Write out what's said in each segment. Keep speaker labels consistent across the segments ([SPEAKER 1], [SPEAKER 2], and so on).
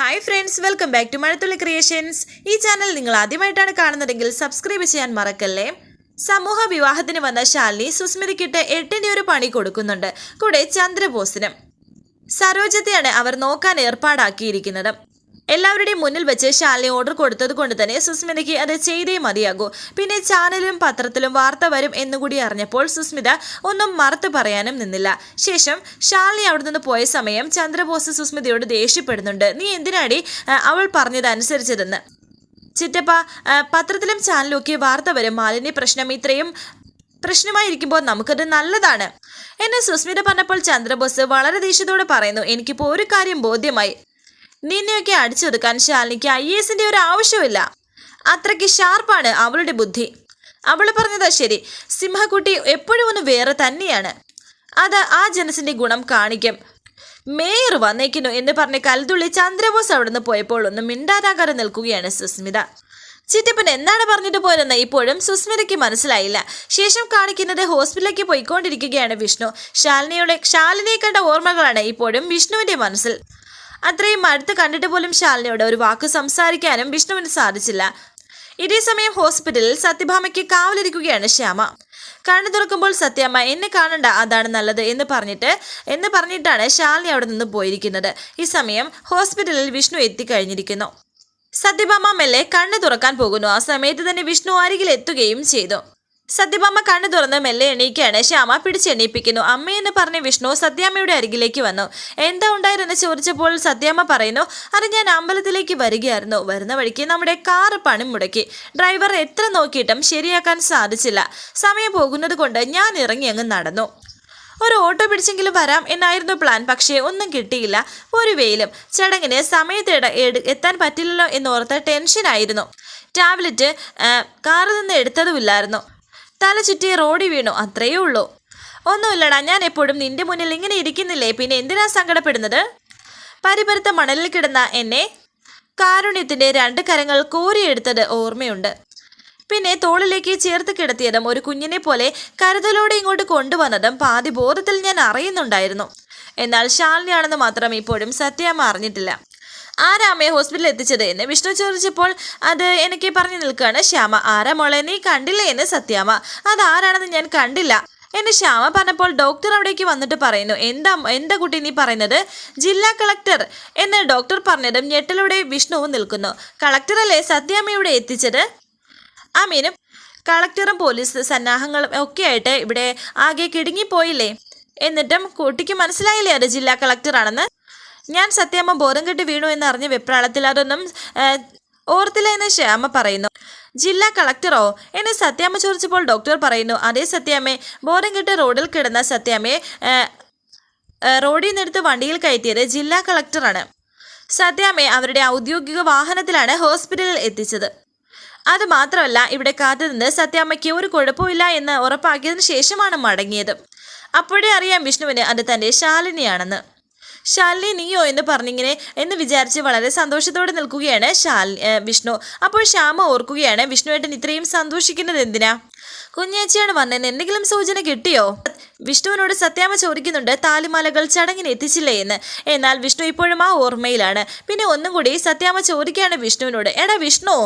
[SPEAKER 1] Hi friends welcome back to Mazhathulli creations ഈ channel നിങ്ങൾ ആദ്യമായിട്ടാണ് കാണുന്നതെങ്കിൽ സബ്സ്ക്രൈബ് ചെയ്യാൻ മറക്കല്ലേ? സമൂഹ വിവാഹത്തിന് വന്ന ശാലിനി സുസ്മിതയ്ക്കിട്ട് എട്ടിന്റെ ഒരു പണി കൊടുക്കുന്നുണ്ട്. കൂടെ ചന്ദ്രബോസിനും. സരോജത്തെയാണ് അവർ നോക്കാൻ ഏർപ്പാടാക്കിയിരിക്കുന്നത്. എല്ലാവരുടെയും മുന്നിൽ വെച്ച് ശാലിനി ഓർഡർ കൊടുത്തത് കൊണ്ട് തന്നെ സുസ്മിതയ്ക്ക് അത് ചെയ്തേ മതിയാകൂ. പിന്നെ ചാനലും പത്രത്തിലും വാർത്ത വരും എന്നുകൂടി അറിഞ്ഞപ്പോൾ സുസ്മിത ഒന്നും മറുത്തു പറയാനും നിന്നില്ല. ശേഷം ശാലിനി അവിടെ നിന്ന് പോയ സമയം ചന്ദ്രബോസ് സുസ്മിതയോട് ദേഷ്യപ്പെടുന്നുണ്ട്. നീ എന്തിനാടി അവൾ പറഞ്ഞതനുസരിച്ചതെന്ന് ചിറ്റപ്പ പത്രത്തിലും ചാനലും ഒക്കെ വാർത്ത വരും. മാലിന്യ പ്രശ്നം ഇത്രയും പ്രശ്നമായിരിക്കുമ്പോൾ നമുക്കത് നല്ലതാണ്. എന്നെ സുസ്മിത പറഞ്ഞപ്പോൾ ചന്ദ്രബോസ് വളരെ ദേഷ്യത്തോടെ പറയുന്നു. എനിക്കിപ്പോൾ ഒരു കാര്യം ബോധ്യമായി. നിന്നെയൊക്കെ അടിച്ചൊതുക്കാൻ ശാലിനിക്ക് ഐ എസിന്റെ ഒരു ആവശ്യമില്ല അത്രയ്ക്ക് ഷാർപ്പാണ് അവളുടെ ബുദ്ധി. അവൾ പറഞ്ഞതാ ശരി. സിംഹക്കുട്ടി എപ്പോഴും ഒന്ന് വേറെ തന്നെയാണ്. അത് ആ ജനസിന്റെ ഗുണം കാണിക്കും. മേയർ വന്നേക്കുന്നു എന്ന് പറഞ്ഞ് കൽതുള്ളി ചന്ദ്രബോസ് അവിടുന്ന് പോയപ്പോൾ ഒന്ന് മിണ്ടാതാകാരം നിൽക്കുകയാണ് സുസ്മിത. ചിറ്റപ്പൻ എന്താണ് പറഞ്ഞിട്ട് പോയതെന്ന് ഇപ്പോഴും സുസ്മിതയ്ക്ക് മനസ്സിലായില്ല. ശേഷം കാണിക്കുന്നത് ഹോസ്പിറ്റലിലേക്ക് പോയിക്കൊണ്ടിരിക്കുകയാണ് വിഷ്ണു. ശാലിനിയുടെ ശാലിനിയെ കണ്ട ഓർമ്മകളാണ് ഇപ്പോഴും വിഷ്ണുവിന്റെ മനസ്സിൽ. അത്രയും അടുത്ത് കണ്ടിട്ട് പോലും ശാലിനിയോട് ഒരു വാക്ക് സംസാരിക്കാനും വിഷ്ണുവിന് സാധിച്ചില്ല. ഇതേ സമയം ഹോസ്പിറ്റലിൽ സത്യഭാമയ്ക്ക് കാവലിരിക്കുകയാണ് ശ്യാമ. കണ്ണു തുറക്കുമ്പോൾ സത്യമ്മ എന്നെ കാണണ്ട അതാണ് നല്ലത് എന്ന് പറഞ്ഞിട്ട് എന്ന് പറഞ്ഞിട്ടാണ് ശാലിനി അവിടെ നിന്ന് പോയിരിക്കുന്നത്. ഈ സമയം ഹോസ്പിറ്റലിൽ വിഷ്ണു എത്തിക്കഴിഞ്ഞിരിക്കുന്നു. സത്യഭാമ മെല്ലെ കണ്ണു തുറക്കാൻ പോകുന്നു. ആ സമയത്ത് തന്നെ വിഷ്ണു അരികിൽ എത്തുകയും ചെയ്തു. സത്യഭാമ കണ്ണു തുറന്ന് മെല്ലെ എണീക്കുകയാണ്. ശ്യാമ പിടിച്ചെണീപ്പിക്കുന്നു അമ്മയെന്ന് പറഞ്ഞ് വിഷ്ണു സത്യാമ്മയുടെ അരികിലേക്ക് വന്നു. എന്താ ഉണ്ടായിരുന്നെന്ന് ചോദിച്ചപ്പോൾ സത്യാമ്മ പറയുന്നു അത് ഞാൻ അമ്പലത്തിലേക്ക് വരികയായിരുന്നു. വരുന്ന വഴിക്ക് നമ്മുടെ കാറ് പണി മുടക്കി. ഡ്രൈവർ എത്ര നോക്കിയിട്ടും ശരിയാക്കാൻ സാധിച്ചില്ല. സമയം പോകുന്നത് കൊണ്ട് ഞാൻ ഇറങ്ങി അങ്ങ് നടന്നു. ഒരു ഓട്ടോ പിടിച്ചെങ്കിലും വരാം എന്നായിരുന്നു പ്ലാൻ. പക്ഷേ ഒന്നും കിട്ടിയില്ല. ഒരു വെയിലും. ചടങ്ങിന് സമയത്ത് എത്താൻ പറ്റില്ലല്ലോ എന്നോർത്ത് ടെൻഷനായിരുന്നു. ടാബ്ലറ്റ് കാറിൽ നിന്ന് എടുത്തതുമില്ലായിരുന്നു. തല ചുറ്റി റോഡി വീണു. അത്രയേ ഉള്ളൂ. ഒന്നുമില്ലടാ ഞാൻ എപ്പോഴും നിന്റെ മുന്നിൽ ഇങ്ങനെ ഇരിക്കുന്നില്ലേ? പിന്നെ എന്തിനാ സങ്കടപ്പെടുന്നത്? പരിപരുത്ത മണലിൽ കിടന്ന എന്നെ കാരുണ്യത്തിന്റെ രണ്ട് കരങ്ങൾ കോരിയെടുത്തത് ഓർമ്മയുണ്ട്. പിന്നെ തോളിലേക്ക് ചേർത്ത് കിടത്തിയതും ഒരു കുഞ്ഞിനെ പോലെ കരുതലോടെ ഇങ്ങോട്ട് കൊണ്ടുവന്നതും പാതി ബോധത്തിൽ ഞാൻ അറിയുന്നുണ്ടായിരുന്നു. എന്നാൽ ശാലിനിയാണെന്ന് മാത്രം ഇപ്പോഴും സത്യം അറിഞ്ഞിട്ടില്ല. ആരാ അമ്മയെ ഹോസ്പിറ്റലിൽ എത്തിച്ചത് എന്ന് വിഷ്ണു ചോദിച്ചപ്പോൾ അത് എനിക്ക് പറഞ്ഞു നിൽക്കുകയാണ് ശ്യാമ. ആരാ മോളെ? നീ കണ്ടില്ലേ? എന്ന് സത്യാമ്മ. അതാരാണെന്ന് ഞാൻ കണ്ടില്ല. എന്നെ ശ്യാമ പറഞ്ഞപ്പോൾ ഡോക്ടർ അവിടേക്ക് വന്നിട്ട് പറയുന്നു എന്താ എന്താ കുട്ടി നീ പറയുന്നത്? ജില്ലാ കളക്ടർ എന്ന് ഡോക്ടർ പറഞ്ഞതും ഞെട്ടലൂടെ വിഷ്ണുവും നിൽക്കുന്നു. കളക്ടറല്ലേ സത്യാമ്മയുടെ എത്തിച്ചത്? അമീനും കളക്ടറും പോലീസ് സന്നാഹങ്ങളും ഒക്കെ ആയിട്ട് ഇവിടെ ആകെ കിടുങ്ങിപ്പോയില്ലേ? എന്നിട്ടും കുട്ടിക്ക് മനസ്സിലായില്ലേ അത് ജില്ലാ കളക്ടറാണെന്ന്? ഞാൻ സത്യമ്മ ബോധം കെട്ട് വീണു എന്ന് അറിഞ്ഞ വെപ്രാളത്തിൽ അതൊന്നും ഓർത്തില്ല എന്ന് ശ്യാമ പറയുന്നു. ജില്ലാ കളക്ടറോ? എന്നെ സത്യാമ്മ ചോദിച്ചപ്പോൾ ഡോക്ടർ പറയുന്നു അതേ സത്യാമ്മേ ബോധം കെട്ട് റോഡിൽ കിടന്ന സത്യാമ്മയെ റോഡിൽ നിന്നെടുത്ത് വണ്ടിയിൽ കയറ്റിയത് ജില്ലാ കളക്ടറാണ്. സത്യാമ്മയെ അവരുടെ ഔദ്യോഗിക വാഹനത്തിലാണ് ഹോസ്പിറ്റലിൽ എത്തിച്ചത്. അത് മാത്രമല്ല ഇവിടെ കാത്തുനിന്ന് സത്യാമ്മയ്ക്ക് ഒരു കുഴപ്പമില്ല എന്ന് ഉറപ്പാക്കിയതിനു ശേഷമാണ് മടങ്ങിയത്. അപ്പോഴേ അറിയാം വിഷ്ണുവിന് അത് തന്റെ ശാലിനിയാണെന്ന്. ശാലിനി നീയോ എന്ന് പറഞ്ഞിങ്ങനെ എന്ന് വിചാരിച്ച് വളരെ സന്തോഷത്തോടെ നിൽക്കുകയാണ് ശാൽ വിഷ്ണു. അപ്പോൾ ശ്യാമ ഓർക്കുകയാണ് വിഷ്ണുവേട്ടൻ ഇത്രയും സന്തോഷിക്കുന്നത് എന്തിനാ? കുഞ്ഞേച്ചിയാണ് വന്നതെന്ന് എന്തെങ്കിലും സൂചന കിട്ടിയോ? വിഷ്ണുവിനോട് സത്യാമ ചോദിക്കുന്നുണ്ട് താലിമാലകൾ ചടങ്ങിന് എത്തിച്ചില്ലേ എന്ന്. എന്നാൽ വിഷ്ണു ഇപ്പോഴും ആ ഓർമ്മയിലാണ്. പിന്നെ ഒന്നും കൂടി സത്യാമ ചോദിക്കുകയാണ് വിഷ്ണുവിനോട് എടാ വിഷ്ണു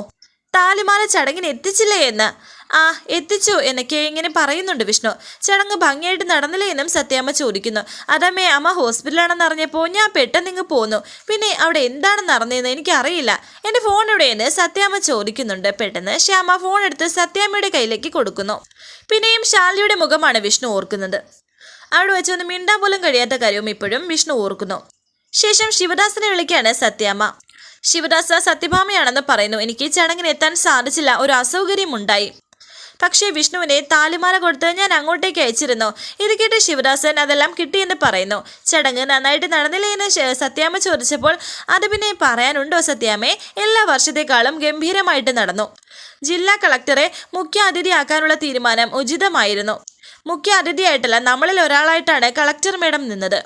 [SPEAKER 1] താലിമാല ചടങ്ങിന് എത്തിച്ചില്ലേ എന്ന്. ആ എത്തിച്ചു എന്നൊക്കെ ഇങ്ങനെ പറയുന്നുണ്ട് വിഷ്ണു. ചടങ്ങ് ഭംഗിയായിട്ട് നടന്നില്ലേ എന്നും സത്യാമ്മ ചോദിക്കുന്നു. അതമ്മേ അമ്മ ഹോസ്പിറ്റലാണെന്ന് അറിഞ്ഞപ്പോൾ ഞാൻ പെട്ടെന്ന് ഇങ്ങ് പോന്നു. പിന്നെ അവിടെ എന്താണ് നടന്നതെന്ന് എനിക്കറിയില്ല. എന്റെ ഫോൺ എവിടെയെന്ന് സത്യാമ്മ ചോദിക്കുന്നുണ്ട്. പെട്ടെന്ന് ശ്യാമ ഫോൺ എടുത്ത് സത്യാമ്മയുടെ കയ്യിലേക്ക് കൊടുക്കുന്നു. പിന്നെയും ശാലിയുടെ മുഖമാണ് വിഷ്ണു ഓർക്കുന്നത്. അവിടെ വെച്ചൊന്ന് മിണ്ടാൻ പോലും കഴിയാത്ത കാര്യവും ഇപ്പോഴും വിഷ്ണു ഓർക്കുന്നു. ശേഷം ശിവദാസിനെ വിളിക്കുകയാണ് സത്യാമ്മ. ശിവദാസ സത്യഭാമയാണെന്ന് പറയുന്നു. എനിക്ക് ചടങ്ങിന് എത്താൻ സാധിച്ചില്ല. ഒരു അസൗകര്യമുണ്ടായി. പക്ഷേ വിഷ്ണുവിനെ താലിമാല കൊടുത്ത് ഞാൻ അങ്ങോട്ടേക്ക് അയച്ചിരുന്നു. ഇത് കേട്ട് ശിവദാസൻ അതെല്ലാം കിട്ടിയെന്ന് പറയുന്നു. ചടങ്ങ് നന്നായിട്ട് നടന്നില്ലേ എന്ന് സത്യാമ്മ ചോദിച്ചപ്പോൾ അത് പിന്നെ പറയാനുണ്ടോ സത്യാമ്മേ? എല്ലാ വർഷത്തെക്കാളും ഗംഭീരമായിട്ട് നടന്നു. ജില്ലാ കളക്ടറെ മുഖ്യ അതിഥിയാക്കാനുള്ള തീരുമാനം ഉചിതമായിരുന്നു. മുഖ്യ അതിഥിയായിട്ടല്ല നമ്മളിൽ ഒരാളായിട്ടാണ് കളക്ടർ മേഡം നിന്നത്.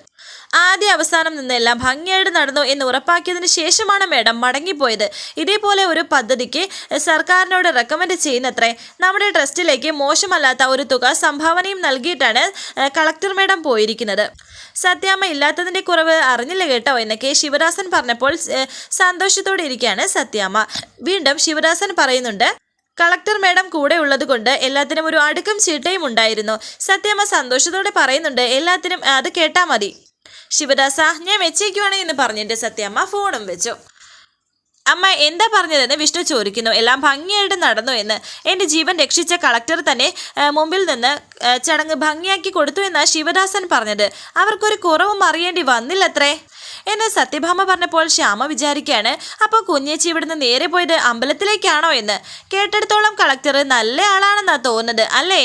[SPEAKER 1] ആദ്യ അവസാനം നിന്നെല്ലാം ഭംഗിയായിട്ട് നടന്നു എന്ന് ഉറപ്പാക്കിയതിന് ശേഷമാണ് മേഡം മടങ്ങിപ്പോയത്. ഇതേപോലെ ഒരു പദ്ധതിക്ക് സർക്കാരിനോട് റെക്കമെൻഡ് ചെയ്യുന്നത്രേ നമ്മുടെ ട്രസ്റ്റിലേക്ക് മോശമല്ലാത്ത ഒരു തുക സംഭാവനയും നൽകിയിട്ടാണ് കളക്ടർ മേഡം പോയിരിക്കുന്നത്. സത്യാമ്മ ഇല്ലാത്തതിന്റെ കുറവ് അറിഞ്ഞില്ല കേട്ടോ എന്നൊക്കെ ശിവദാസൻ പറഞ്ഞപ്പോൾ സന്തോഷത്തോടെ ഇരിക്കുകയാണ് സത്യാമ്മ. വീണ്ടും ശിവദാസൻ പറയുന്നുണ്ട് കളക്ടർ മേഡം കൂടെ ഉള്ളത് കൊണ്ട് എല്ലാത്തിനും ഒരു അടുക്കും ചീട്ടയും ഉണ്ടായിരുന്നു. സത്യമ്മ സന്തോഷത്തോടെ പറയുന്നുണ്ട് എല്ലാത്തിനും അത് കേട്ടാൽ മതി. ശിവദാസ ഞാൻ വെച്ചേക്കുവാണ് എന്ന് പറഞ്ഞിട്ട് സത്യമ്മ ഫോണും വെച്ചു. അമ്മ എന്താ പറഞ്ഞതെന്ന് വിഷ്ണു ചോദിക്കുന്നു. എല്ലാം ഭംഗിയായിട്ട് നടന്നു എന്ന് എന്റെ ജീവൻ രക്ഷിച്ച കളക്ടർ തന്നെ മുമ്പിൽ നിന്ന് ചടങ്ങ് ഭംഗിയാക്കി കൊടുത്തു എന്നാണ് ശിവദാസൻ പറഞ്ഞത്. അവർക്കൊരു കുറവും അറിയേണ്ടി വന്നില്ലത്രേ. എന്ന് സത്യഭാമ പറഞ്ഞപ്പോൾ ശ്യാമ വിചാരിക്കുകയാണ് അപ്പോൾ കുഞ്ഞേച്ചി ഇവിടുന്ന് നേരെ പോയത് അമ്പലത്തിലേക്കാണോ എന്ന്? കേട്ടിടത്തോളം കളക്ടർ നല്ല ആളാണെന്നാണ് തോന്നുന്നത് അല്ലേ?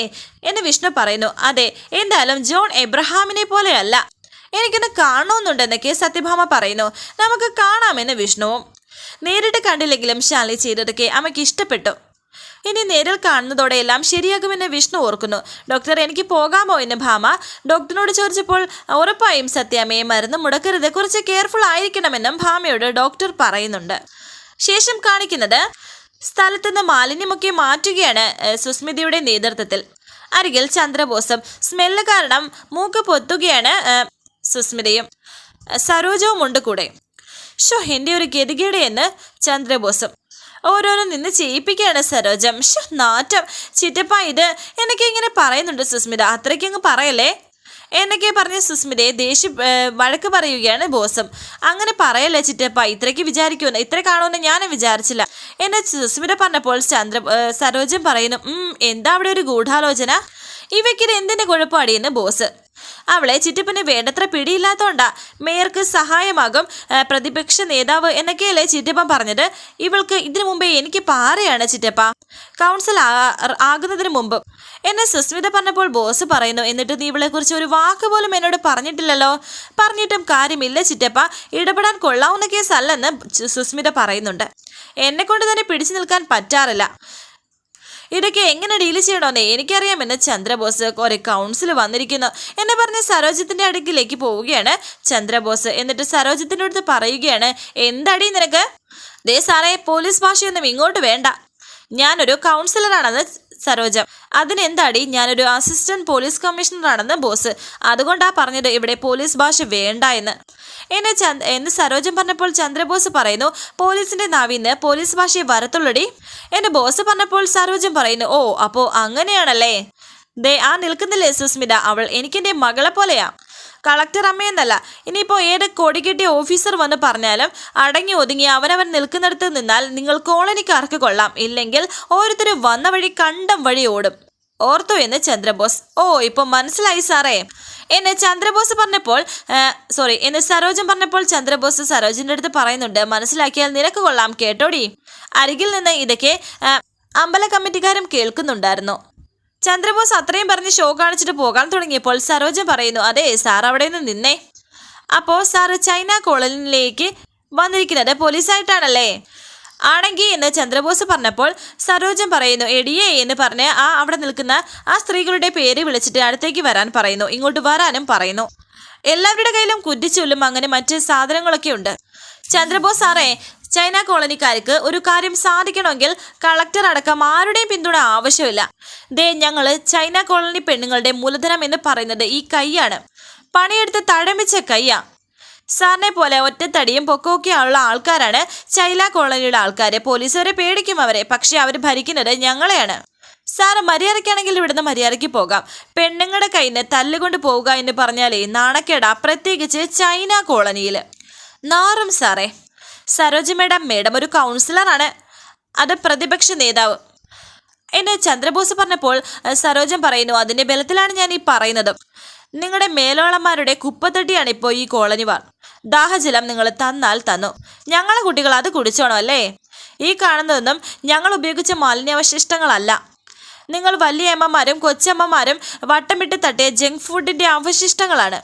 [SPEAKER 1] എന്ന് വിഷ്ണു പറയുന്നു. അതെ എന്തായാലും ജോൺ എബ്രഹാമിനെ പോലെയല്ല. എനിക്കൊന്ന് കാണണമെന്നുണ്ടെന്നൊക്കെ സത്യഭാമ പറയുന്നു. നമുക്ക് കാണാമെന്ന് വിഷ്ണുവും നേരിട്ട് കണ്ടില്ലെങ്കിലും ശാലി ചെയ്തതൊക്കെ അമ്മയ്ക്ക് ഇഷ്ടപ്പെട്ടു. ഇനി നേരിൽ കാണുന്നതോടെ എല്ലാം ശരിയാകുമെന്ന് വിഷ്ണു ഓർക്കുന്നു. ഡോക്ടർ എനിക്ക് പോകാമോ എന്ന് ഭാമ ഡോക്ടറിനോട് ചോദിച്ചപ്പോൾ ഉറപ്പായും സത്യാമ്മയെ മരുന്ന് മുടക്കരുത്. കുറച്ച് കെയർഫുൾ ആയിരിക്കണമെന്നും ഭാമയോട് ഡോക്ടർ പറയുന്നുണ്ട്. ശേഷം കാണിക്കുന്നത് സ്ഥലത്തുനിന്ന് മാലിന്യമൊക്കെ മാറ്റുകയാണ് സുസ്മിതയുടെ നേതൃത്വത്തിൽ. അരികിൽ ചന്ദ്രബോസം സ്മെല്ല് കാരണം മൂക്ക് പൊത്തുകയാണ് സുസ്മിതയും സരോജവും ഉണ്ട് കൂടെ. ഷോ എന്റെ ഒരു ഗതികേട് എന്ന് ചന്ദ്രബോസും. ഓരോന്നും നിന്ന് ചെയ്യിപ്പിക്കുകയാണ് സരോജം. ഷോ നാറ്റം. ചിറ്റപ്പ ഇത് എന്നൊക്കെ ഇങ്ങനെ പറയുന്നുണ്ട് സുസ്മിത. അത്രയ്ക്കങ്ങ് പറയല്ലേ? എന്നൊക്കെ പറഞ്ഞ സുസ്മിതയെ ദേഷ്യ വഴക്ക് പറയുകയാണ് ബോസും. അങ്ങനെ പറയല്ലേ ചിറ്റപ്പ? ഇത്രയ്ക്ക് വിചാരിക്കുമെന്ന് ഇത്ര കാണുമെന്ന് ഞാനും വിചാരിച്ചില്ല. എന്നെ സുസ്മിത പറഞ്ഞപ്പോൾ ചന്ദ്ര സരോജം പറയുന്നു എന്താ അവിടെ ഒരു ഗൂഢാലോചന? ഇവയ്ക്കിത് എന്തിന്റെ കുഴപ്പമാടിയെന്ന് ബോസ്. അവളെ ചിറ്റപ്പന് വേണ്ടത്ര പിടിയില്ലാത്തോണ്ടാ മേയർക്ക് സഹായമാകും പ്രതിപക്ഷ നേതാവ് എന്നൊക്കെയല്ലേ ചിറ്റപ്പൻ പറഞ്ഞത്. ഇവൾക്ക് ഇതിനു മുമ്പേ എനിക്ക് പാറയാണ് ചിറ്റപ്പ. കൗൺസിൽ ആകുന്നതിന് മുമ്പ്. എന്നെ സുസ്മിത പറഞ്ഞപ്പോൾ ബോസ് പറയുന്നു എന്നിട്ട് നീ ഇവളെ കുറിച്ച് ഒരു വാക്ക് പോലും എന്നോട് പറഞ്ഞിട്ടില്ലല്ലോ. പറഞ്ഞിട്ടും കാര്യമില്ല ചിറ്റപ്പ. ഇടപെടാൻ കൊള്ളാവുന്ന കേസല്ലെന്ന് സുസ്മിത പറയുന്നുണ്ട്. എന്നെ കൊണ്ട് തന്നെ പിടിച്ചു നിൽക്കാൻ പറ്റാറില്ല. ഇതൊക്കെ എങ്ങനെ ഡീൽ ചെയ്യണമെന്ന്? എനിക്കറിയാമെന്ന് ചന്ദ്രബോസ് ഒരു കൗൺസിൽ വന്നിരിക്കുന്നു. എന്നെ പറഞ്ഞ് സരോജത്തിന്റെ അടുക്കിലേക്ക് പോവുകയാണ് ചന്ദ്രബോസ്. എന്നിട്ട് സരോജത്തിന്റെ അടുത്ത് പറയുകയാണ് എന്തടി നിനക്ക്? ദേ സാറേ പോലീസ് ഭാഷയൊന്നും ഇങ്ങോട്ട് വേണ്ട. ഞാനൊരു കൗൺസിലറാണെന്ന് സരോജം. അതിനെന്താടി? ഞാനൊരു അസിസ്റ്റന്റ് പോലീസ് കമ്മീഷണറാണെന്ന് ബോസ്. അതുകൊണ്ടാ പറഞ്ഞത് ഇവിടെ പോലീസ് ഭാഷ വേണ്ട എന്ന് എന്നെ ചന്ദ് എന്ന് സരോജൻ പറഞ്ഞപ്പോൾ ചന്ദ്രബോസ് പറയുന്നു പോലീസിന്റെ നാവിന്ന് പോലീസ് ഭാഷയെ വരത്തുള്ളടി. എന്റെ ബോസ് പറഞ്ഞപ്പോൾ സരോജൻ പറയുന്നു ഓ അപ്പോ അങ്ങനെയാണല്ലേ? ദേ ആ നിൽക്കുന്നില്ലേ സുസ്മിത? അവൾ എനിക്കെന്റെ മകളെ പോലെയാ. കളക്ടർ അമ്മയെന്നല്ല ഇനിയിപ്പോൾ ഏത് കൊടികെട്ടിയ ഓഫീസർ വന്ന് പറഞ്ഞാലും അടങ്ങി ഒതുങ്ങി അവനവൻ നിൽക്കുന്നിടത്ത് നിന്നാൽ നിങ്ങൾ കോളനിക്കാർക്ക് കൊള്ളാം? ഇല്ലെങ്കിൽ ഓരോരുത്തരും വന്ന വഴി കണ്ടം വഴി ഓടും. ഓർത്തു എന്ന് ചന്ദ്രബോസ്. ഓ ഇപ്പം മനസ്സിലായി സാറേ. എന്നെ ചന്ദ്രബോസ് പറഞ്ഞപ്പോൾ സോറി എന്ന് സരോജൻ പറഞ്ഞപ്പോൾ ചന്ദ്രബോസ് സരോജിന്റെ അടുത്ത് പറയുന്നുണ്ട്. മനസ്സിലാക്കിയാൽ നിനക്ക് കൊള്ളാം കേട്ടോടി. അരികിൽ നിന്ന് ഇതൊക്കെ അമ്പല കമ്മിറ്റിക്കാരും കേൾക്കുന്നുണ്ടായിരുന്നു. ചന്ദ്രബോസ് അത്രയും പറഞ്ഞ് ഷോ കാണിച്ചിട്ട് പോകാൻ തുടങ്ങിയപ്പോൾ സരോജൻ പറയുന്നു അതെ സാർ അവിടെ നിന്ന് നിന്നേ. അപ്പോൾ സാറ് ചൈന കോളനിയിലേക്ക് വന്നിരിക്കുന്നത് പോലീസായിട്ടാണല്ലേ? ആണെങ്കിൽ എന്ന് ചന്ദ്രബോസ് പറഞ്ഞപ്പോൾ സരോജൻ പറയുന്നു എടിയേ എന്ന് പറഞ്ഞ് ആ അവിടെ നിൽക്കുന്ന ആ സ്ത്രീകളുടെ പേര് വിളിച്ചിട്ട് അടുത്തേക്ക് വരാൻ പറയുന്നു ഇങ്ങോട്ട് വരാനും പറയുന്നു. എല്ലാവരുടെ കയ്യിലും കുറ്റിച്ചൊല്ലും അങ്ങനെ മറ്റ് സാധനങ്ങളൊക്കെ ഉണ്ട്. ചന്ദ്രബോസ് സാറേ ചൈന കോളനിക്കാർക്ക് ഒരു കാര്യം സാധിക്കണമെങ്കിൽ കളക്ടർ അടക്കം ആരുടെയും പിന്തുണ ആവശ്യമില്ല. ദേ ഞങ്ങൾ ചൈന കോളനി പെണ്ണുങ്ങളുടെ മൂലധനം എന്ന് പറയുന്നത് ഈ കൈയാണ്. പണിയെടുത്ത് തഴമിച്ച കൈയാ. സാറിനെ പോലെ ഒറ്റത്തടിയും പൊക്കമൊക്കെ ഉള്ള ആൾക്കാരാണ് ചൈന കോളനിയുടെ ആൾക്കാർ പോലീസ് വരെ പേടിക്കും അവരെ. പക്ഷേ അവർ ഭരിക്കുന്നത് ഞങ്ങളെയാണ്. സാറ് മര്യാദയ്ക്കാണെങ്കിൽ ഇവിടുന്ന് മര്യാദയ്ക്ക് പോകാം. പെണ്ണുങ്ങളുടെ കയ്യിൽ തല്ലുകൊണ്ട് പോവുക എന്ന് പറഞ്ഞാലേ നാണക്കേടാ പ്രത്യേകിച്ച് ചൈന കോളനിയിൽ നാറും സാറേ. സരോജ മേഡം മേഡം ഒരു കൗൺസിലറാണ്. അത് പ്രതിപക്ഷ നേതാവ്. എന്നെ ചന്ദ്രബോസ് പറഞ്ഞപ്പോൾ സരോജം പറയുന്നു അതിന്റെ ബലത്തിലാണ് ഞാൻ ഈ പറയുന്നത്. നിങ്ങളുടെ മേലോളന്മാരുടെ കുപ്പത്തട്ടിയാണ് ഇപ്പോൾ ഈ കോളനിവാർ ദാഹജലം നിങ്ങൾ തന്നാൽ തന്നു. ഞങ്ങളെ കുട്ടികൾ അത് കുടിച്ചോണോ അല്ലേ? ഈ കാണുന്നതൊന്നും ഞങ്ങൾ ഉപയോഗിച്ച മാലിന്യാവശിഷ്ടങ്ങളല്ല. നിങ്ങൾ വലിയ അമ്മമാരും കൊച്ചമ്മമാരും വട്ടം വിട്ട് തട്ടിയ ജങ്ക് ഫുഡിന്റെ അവശിഷ്ടങ്ങളാണ്.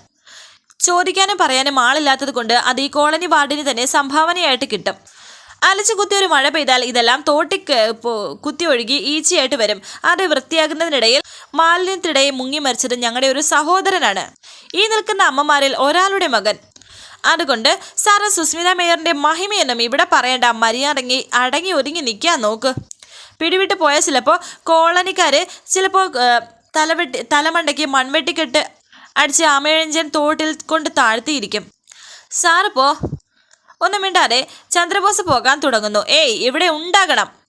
[SPEAKER 1] ചോദിക്കാനും പറയാനും ആളില്ലാത്തത് കൊണ്ട് അത് ഈ കോളനി വാർഡിന് തന്നെ സംഭാവനയായിട്ട് കിട്ടും. അലച്ചു കുത്തി ഒരു മഴ പെയ്താൽ ഇതെല്ലാം തോട്ടി കുത്തി ഒഴുകി ഈച്ചയായിട്ട് വരും. അത് വൃത്തിയാകുന്നതിനിടയിൽ മാലിന്യത്തിനിടയിൽ മുങ്ങി മരിച്ചത് ഞങ്ങളുടെ ഒരു സഹോദരനാണ്. ഈ നിൽക്കുന്ന അമ്മമാരിൽ ഒരാളുടെ മകൻ. അതുകൊണ്ട് സാറ് സുസ്മിത മേയറിന്റെ മഹിമയൊന്നും ഇവിടെ പറയേണ്ട. മര്യാദങ്ങി അടങ്ങി ഒരുങ്ങി നിൽക്കാൻ നോക്ക്. പിടിവിട്ട് പോയ ചിലപ്പോൾ കോളനിക്കാര് ചിലപ്പോൾ തലവെട്ടി തലമണ്ടയ്ക്ക് മൺവെട്ടിക്കെട്ട് അടിച്ച് അമേഴഞ്ചൻ തോട്ടിൽ കൊണ്ട് താഴ്ത്തിയിരിക്കും. സാറിപ്പോ ഒന്നും മിണ്ടാതെ ചന്ദ്രബോസ് പോകാൻ തുടങ്ങുന്നു. ഏയ് ഇവിടെ ഉണ്ടാകണം.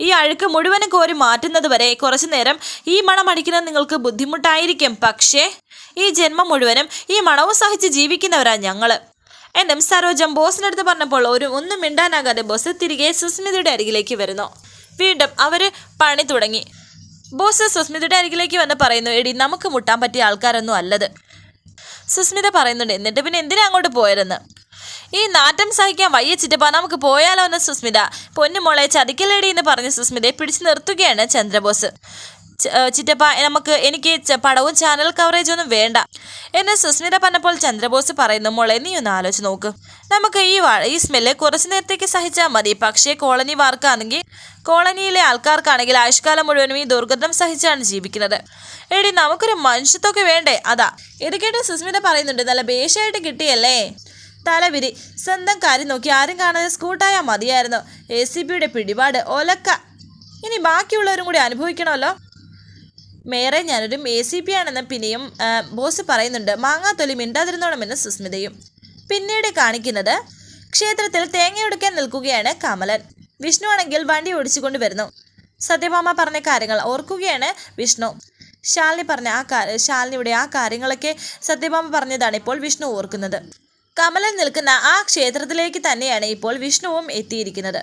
[SPEAKER 1] ഈ അഴുക്ക് മുഴുവനും കോരി മാറ്റുന്നത് വരെ കുറച്ചു നേരം ഈ മണം അടിക്കുന്നത് നിങ്ങൾക്ക് ബുദ്ധിമുട്ടായിരിക്കും. പക്ഷേ ഈ ജന്മം മുഴുവനും ഈ മണവും സഹിച്ച് ജീവിക്കുന്നവരാ ഞങ്ങൾ. എന്നും സരോജം ബോസിനടുത്ത് പറഞ്ഞപ്പോൾ ഒരു ഒന്നും മിണ്ടാനാകാതെ ബോസ് തിരികെ സുസ്മിതയുടെ അരികിലേക്ക് വരുന്നു. വീണ്ടും അവർ പണി തുടങ്ങി. ബോസ് സുസ്മിതയുടെ അരികിലേക്ക് വന്ന് പറയുന്നു എടി നമുക്ക് മുട്ടാൻ പറ്റിയ ആൾക്കാരൊന്നും അല്ലത്. സുസ്മിത പറയുന്നുണ്ട് എന്നിട്ട് പിന്നെ എന്തിനാ അങ്ങോട്ട് പോയതെന്ന്? ഈ നാറ്റം സഹിക്കാൻ വയ്യ നമുക്ക് പോയാലോ എന്ന് സുസ്മിത. പൊന്നുമോളെ ചതിക്കലേടി എന്ന് പറഞ്ഞ് സുസ്മിതയെ പിടിച്ചു നിർത്തുകയാണ് ചന്ദ്രബോസ്. ചിറ്റപ്പ നമുക്ക് എനിക്ക് പടവും ചാനൽ കവറേജ് ഒന്നും വേണ്ട. എന്ന് സുസ്മിത പറഞ്ഞപ്പോൾ ചന്ദ്രബോസ് പറയുന്നു മോളെ നീ ഒന്ന് ആലോചിച്ച് നോക്ക്. നമുക്ക് ഈ ഈ സ്മെല്ല് കുറച്ചു നേരത്തേക്ക് സഹിച്ചാൽ മതി. പക്ഷേ കോളനി വാർക്കാണെങ്കിൽ കോളനിയിലെ ആൾക്കാർക്കാണെങ്കിൽ ആയുഷ്കാലം മുഴുവനും ഈ ദുർഗന്ധം സഹിച്ചാണ് ജീവിക്കുന്നത്. എടി നമുക്കൊരു മനുഷ്യത്തൊക്കെ വേണ്ടേ? അതാ. ഇത് കേട്ട് സുസ്മിത പറയുന്നുണ്ട് നല്ല ബേഷായിട്ട് കിട്ടിയല്ലേ? തലവിരി സ്വന്തം കാര്യം നോക്കി ആരും കാണാതെ സ്കൂട്ടായാൽ മതിയായിരുന്നു. എ സി പിയുടെ പിടിപാട് ഒലക്ക. ഇനി ബാക്കിയുള്ളവരും കൂടി അനുഭവിക്കണമല്ലോ. മേറെ ഞാനൊരു എ സി പി ആണെന്ന് പിന്നെയും ബോസ് പറയുന്നുണ്ട്. മാങ്ങാത്തൊലി മിണ്ടാതിരുന്നോണമെന്ന് സുസ്മിതയും. പിന്നീട് കാണിക്കുന്നത് ക്ഷേത്രത്തിൽ തേങ്ങയൊടുക്കാൻ നിൽക്കുകയാണ് കമലൻ. വിഷ്ണു ആണെങ്കിൽ വണ്ടി ഓടിച്ചുകൊണ്ട് വരുന്നു. സത്യഭാമ പറഞ്ഞ കാര്യങ്ങൾ ഓർക്കുകയാണ് വിഷ്ണു. ശാലിനി പറഞ്ഞ ആ കാ ശാലിനിയുടെ ആ കാര്യങ്ങളൊക്കെ സത്യഭാമ പറഞ്ഞതാണ് ഇപ്പോൾ വിഷ്ണു ഓർക്കുന്നത്. കമലൻ നിൽക്കുന്ന ആ ക്ഷേത്രത്തിലേക്ക് തന്നെയാണ് ഇപ്പോൾ വിഷ്ണുവും എത്തിയിരിക്കുന്നത്.